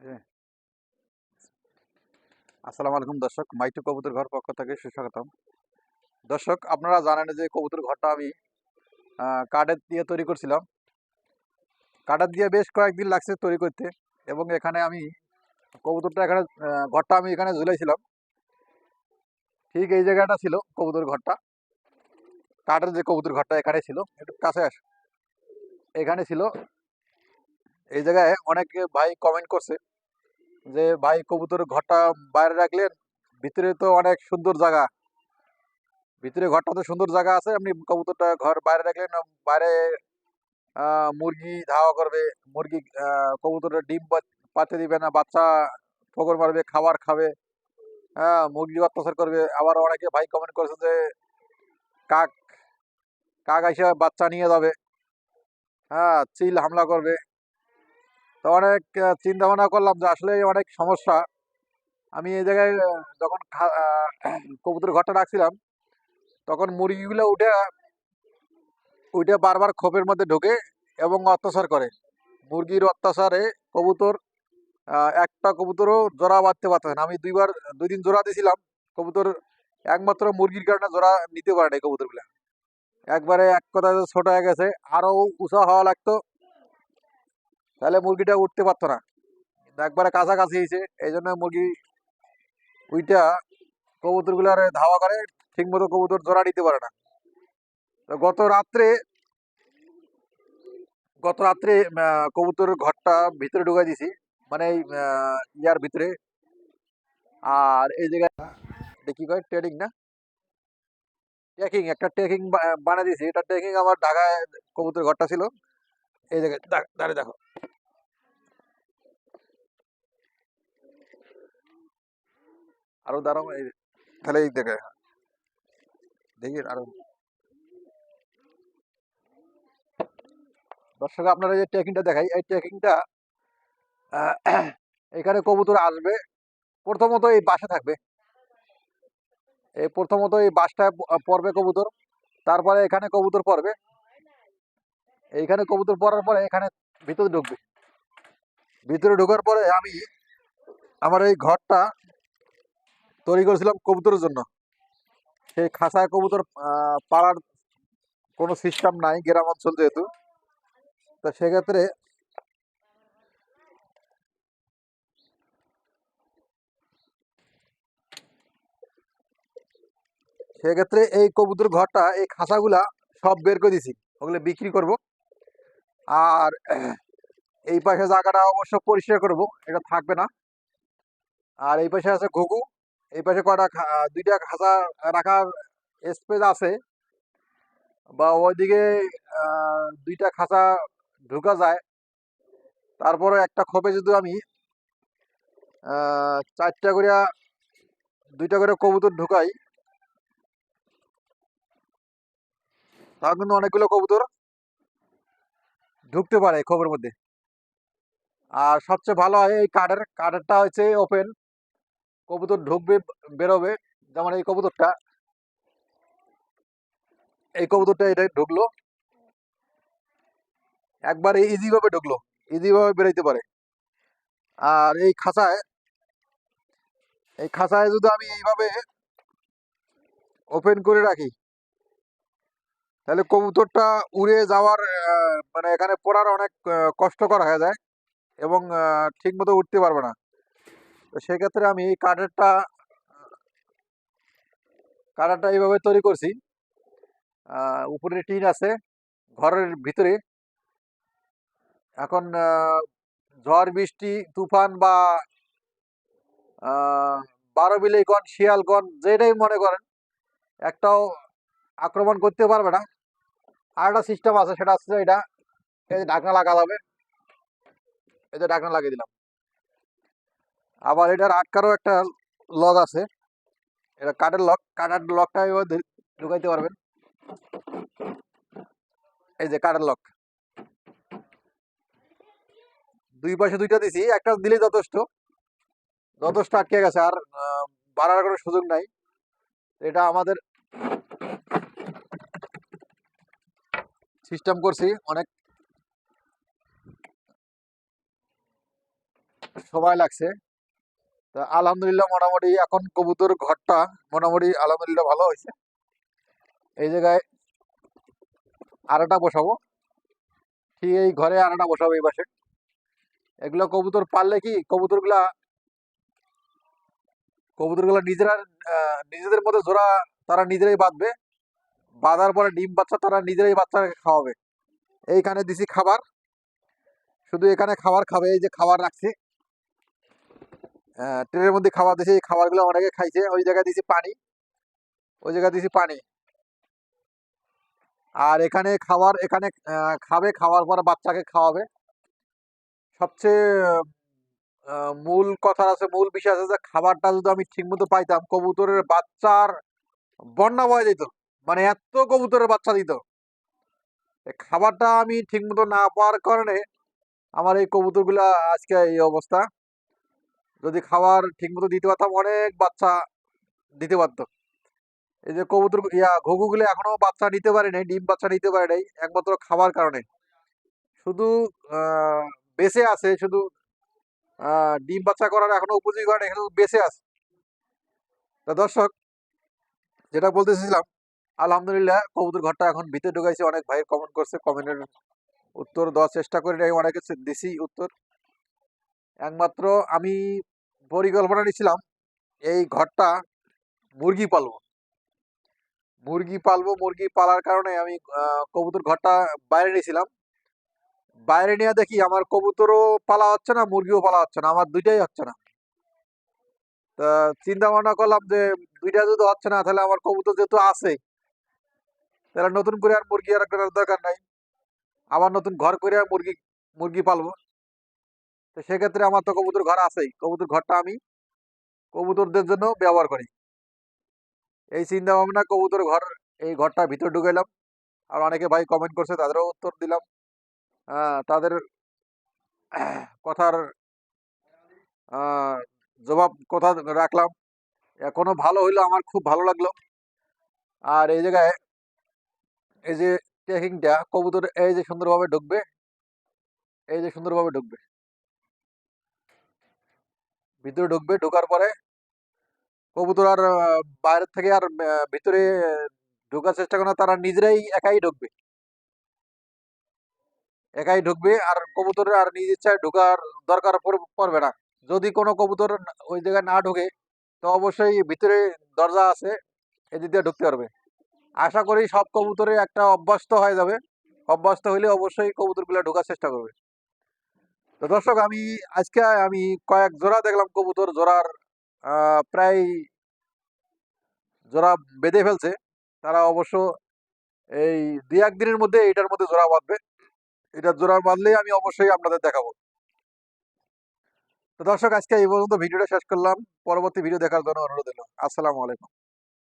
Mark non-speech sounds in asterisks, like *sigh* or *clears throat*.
হ্যাঁ। আসসালামু আলাইকুম দর্শক, মাইটু কবুতর ঘর পক্ষ থেকে সুস্বাগতম। দর্শক, আপনারা জানেন যে কবুতর ঘরটা আমি কাঠের দিয়ে তৈরি করছিলাম। কাঠের দিয়ে বেশ কয়েকদিন লাগছে তৈরি করতে এবং এখানে আমি কবুতরটা এখানে ঘরটা আমি এখানে ঝুলাইছিলাম। ঠিক এই জায়গাটা ছিল কবুতর ঘরটা। কাঠের যে কবুতর ঘরটা এখানে ছিল, একটু কাছে আস, এখানে ছিল এই জায়গায় অনেক ভাই কমেন্ট করছে যে ভাই কবুতর ঘরটা বাইরে রাখলেন ভিতরে তো অনেক সুন্দর জায়গা। ভিতরে ঘরটা তো সুন্দর জায়গা আছে আপনি কবুতরটা ঘর বাইরে রাখলেন বাইরে মুরগি ধাওয়া করবে মুরগি আহ, কবুতরের ডিম পাতে দিবে না বাচ্চা ঠোকর মারবে খাবার খাবে হ্যাঁ মুরগি অত্যাচার করবে। আবার অনেকে ভাই কমেন্ট করেছে যে কাক কাক এসে বাচ্চা নিয়ে যাবে হ্যাঁ চিল হামলা করবে। তো অনেক চিন্তা ভাবনা করলাম যে আসলে অনেক সমস্যা। আমি এই জায়গায় যখন *clears throat* কবুতর ঘরটা রাখছিলাম, তখন মুরগিগুলো উঠে উঠে বারবার খোপের মধ্যে ঢোকে এবং অত্যাচার করে। মুরগির অত্যাচারে কবুতর একটা কবুতরও জোড়া বাঁধতে পারতেছে না। আমি দুইবার দুই দিন জোড়া দিয়েছিলাম, কবুতর একমাত্র মুরগির কারণে জোড়া নিতে পারে না কবুতরগুলা। একবারে এক কথায় ছোট হয়ে গেছে। আরও উঁচা হওয়া লাগতো। তাহলে মুরগিটা উঠতে পারতো না। কিন্তু একবারে কাছাকাছি হয়েছে, এই জন্য মুরগি উইটা গুলারে ধাওয়া করে ঠিক মতো কবুতর জোড়া নিতে পারে না। তো গত রাত্রে গত রাত্রে কবুতরের ঘরটা ভিতরে ঢুকাই দিছি মানে ইয়ার ভিতরে। আর এই জায়গায় কি কয় ট্রেডিং না? ট্রেকিং, একটা ট্রেকিং বানিয়ে দিয়েছি। এটা ট্রেকিং আমার ঢাকায় কবুতর ঘরটা ছিল। এই জায়গায় দাঁড়িয়ে দেখো। আরও দাঁড়াও তাহলে এই দেখে দেখি আরও। দর্শক, আপনারা যে ট্রেকিংটা দেখাই, এই ট্রেকিংটা এখানে কবুতর আসবে, প্রথমত এই বাসা থাকবে। এই প্রথমত এই বাসটা পড়বে কবুতর, তারপরে এখানে কবুতর পড়বে। এইখানে কবুতর পড়ার পরে এখানে ভিতরে ঢুকবে। ভিতরে ঢোকার পরে আমি, আমার এই ঘরটা তৈরি করেছিলাম কবুতরের জন্য। সেই খাঁচায় কবুতর পাড়ার কোনো সিস্টেম নাই, গ্রাম অঞ্চল যেহেতু। তো সেক্ষেত্রে সেক্ষেত্রে এই কবুতর ঘরটা, এই খাঁচাগুলা সব বের করে দিছি। ওগুলো বিক্রি করব। আর এই পাশে জায়গাটা অবশ্য পরিষ্কার করব, এটা থাকবে না। আর এই পাশে আছে ঘুঘু। এই পাশে কটা দুইটা খাঁচা রাখার স্পেস আছে। বা ওইদিকে দুইটা খাঁচা ঢুকা যায়। তারপরে একটা খোপে যদি আমি চারটা করে দুইটা করে কবুতর ঢুকাই, তাহলে কিন্তু অনেকগুলো কবুতর ঢুকতে পারে খোপের মধ্যে। আর সবচেয়ে ভালো হয় এই কাঠের, কাঠেরটা হচ্ছে ওপেন কবুতর ঢুকবে, বেরোবে, যেমন এই কবুতরটা। এই কবুতরটা এটা ঢুকলো। একবার ইজি ভাবে ঢুকলো ইজি ভাবে বেরোইতে পারে। আর এই খাঁচায় এই খাঁচায় যদি আমি এইভাবে ওপেন করে রাখি, তাহলে কবুতরটা উড়ে যাওয়ার মানে এখানে পড়ার অনেক কষ্টকর হয়ে যায় এবং ঠিক মতো উঠতে পারবে না। তো সেক্ষেত্রে আমি এই কাঠেরটা কাঠেরটা এইভাবে তৈরি করছি। উপরে টিন আছে, ঘরের ভিতরে। এখন ঝড়, বৃষ্টি, তুফান বা বারো বিলেই গণ শিয়াল গণ যেটাই মনে করেন, একটাও আক্রমণ করতে পারবে না। আর একটা সিস্টেম আছে, সেটা হচ্ছে এটা, এই যে ঢাকনা লাগা যাবে এই যে ঢাকনা লাগিয়ে দিলাম। আবার এটার আটকারও একটা লক আছে। এটা কাঠের লক, কাঠের লকটা এবার ঢুকাইতে পারবেন। এই যে কাঠের লক। দুই পাশে দুইটা দিছি, একটা দিলেই যথেষ্ট। যথেষ্ট আটকে গেছে আর বাড়ার কোনো সুযোগ নাই। এটা আমাদের সিস্টেম করছি অনেক। সময় লাগছে। তা আলহামদুলিল্লাহ মোটামুটি এখন কবুতর ঘরটা মোটামুটি আলহামদুলিল্লাহ ভালো হয়েছে। এই জায়গায় আরেকটা বসাবো। ঠিক এই ঘরে আরেকটা বসাবো এই পাশে। এগুলো কবুতর পারলে কি কবুতরগুলা কবুতরগুলা নিজেরা নিজেদের মধ্যে জোড়া তারা নিজেরাই বাঁধবে। বাঁধার পরে ডিম বাচ্চা তারা নিজেরাই বাচ্চাকে খাওয়াবে। এইখানে দিছি খাবার। শুধু এখানে খাবার খাবে, এই যে খাবার রাখছি। ট্রেনের মধ্যে খাবার দিয়েছি এই খাবারগুলো অনেকে খাইছে। ওই জায়গায় দিছি পানি। ওই জায়গায় দিছি পানি। আর এখানে খাবার, এখানে খাবে, খাওয়ার পর বাচ্চাকে খাওয়াবে। সবচেয়ে মূল কথা আছে, মূল বিষয় আছে যে খাবারটা যদি আমি ঠিকমতো পাইতাম, কবুতরের বাচ্চার বন্যা বয়ে দিত। মানে এত কবুতরের বাচ্চা দিত। খাবারটা আমি ঠিকমতো না পাওয়ার কারণে আমার এই কবুতরগুলা আজকে এই অবস্থা। যদি খাবার ঠিকমতো দিতে পারতাম, অনেক বাচ্চা দিতে পারতো। এই যে কবুতর, ইয়া ঘুঘুগুলো এখনও বাচ্চা নিতে পারে নাই, ডিম বাচ্চা নিতে পারে নাই, একমাত্র খাবার কারণে। শুধু বেঁচে আছে, শুধু ডিম বাচ্চা করার এখনও উপযোগী করে শুধু বেঁচে আছে। তা দর্শক, যেটা বলতেছিলাম আলহামদুলিল্লাহ কবুতর ঘরটা এখন ভিতরে ঢুকাইছে, অনেক ভাই কমেন্ট করছে কমেন্টের উত্তর দেওয়ার চেষ্টা করি অনেকে দিছি উত্তর। একমাত্র আমি পরিকল্পনা নিয়েছিলাম, এই ঘরটা মুরগি পালবো। মুরগি পালবো, মুরগি পালার কারণে আমি কবুতর ঘরটা বাইরে নিয়েছিলাম। বাইরে নিয়ে দেখি আমার কবুতরও পালা হচ্ছে না, মুরগিও পালা হচ্ছে না, আমার দুইটাই হচ্ছে না। তা চিন্তা ভাবনা করলাম যে দুইটা যদি হচ্ছে না, তাহলে আমার কবুতর যেহেতু আছে, তাহলে নতুন করে আর মুরগি আর দরকার নাই। আবার নতুন ঘর করে মুরগি মুরগি পালবো। তো সেক্ষেত্রে আমার তো কবুতর ঘর আছেই। কবুতর ঘরটা আমি কবুতরদের জন্য ব্যবহার করি। এই চিন্তা ভাবনা কবুতর ঘর, এই ঘরটা ভিতর ঢুকাইলাম। আর অনেকে ভাই কমেন্ট করছে, তাদেরও উত্তর দিলাম। তাদের কথার জবাব কথা রাখলাম। এখনও ভালো হইল, আমার খুব ভালো লাগল। আর এই জায়গায় এই যে ট্রেকিংটা কবুতর এই যে সুন্দরভাবে ঢুকবে, এই যে সুন্দরভাবে ঢুকবে। ভিতরে ঢুকবে, ঢোকার পরে কবুতর আর বাইরের থেকে আর ভিতরে ঢোকার চেষ্টা করে তারা নিজেরাই একাই ঢুকবে। একাই ঢুকবে আর কবুতরের আর নিজ ইচ্ছায় ঢোকার দরকার পড়বে না। যদি কোনো কবুতর ওই জায়গায় না ঢোকে, তো অবশ্যই ভিতরে দরজা আছে, এদিক দিয়ে ঢুকতে পারবে। আশা করি সব কবুতরে একটা অভ্যস্ত হয়ে যাবে। অভ্যস্ত হইলে অবশ্যই কবুতরগুলো ঢোকার চেষ্টা করবে। তো দর্শক, আমি আজকে আমি কয়েক জোড়া দেখলাম কবুতর, জোড়ার প্রায় জোড়া বেঁধে ফেলছে। তারা অবশ্য এই দুই একদিনের মধ্যে এটার মধ্যে জোড়া বাঁধবে। এটা জোড়া বাঁধলেই আমি অবশ্যই আপনাদের দেখাবো। তো দর্শক, আজকে এই পর্যন্ত ভিডিওটা শেষ করলাম। পরবর্তী ভিডিও দেখার জন্য অনুরোধ দিলাম আসসালামু আলাইকুম।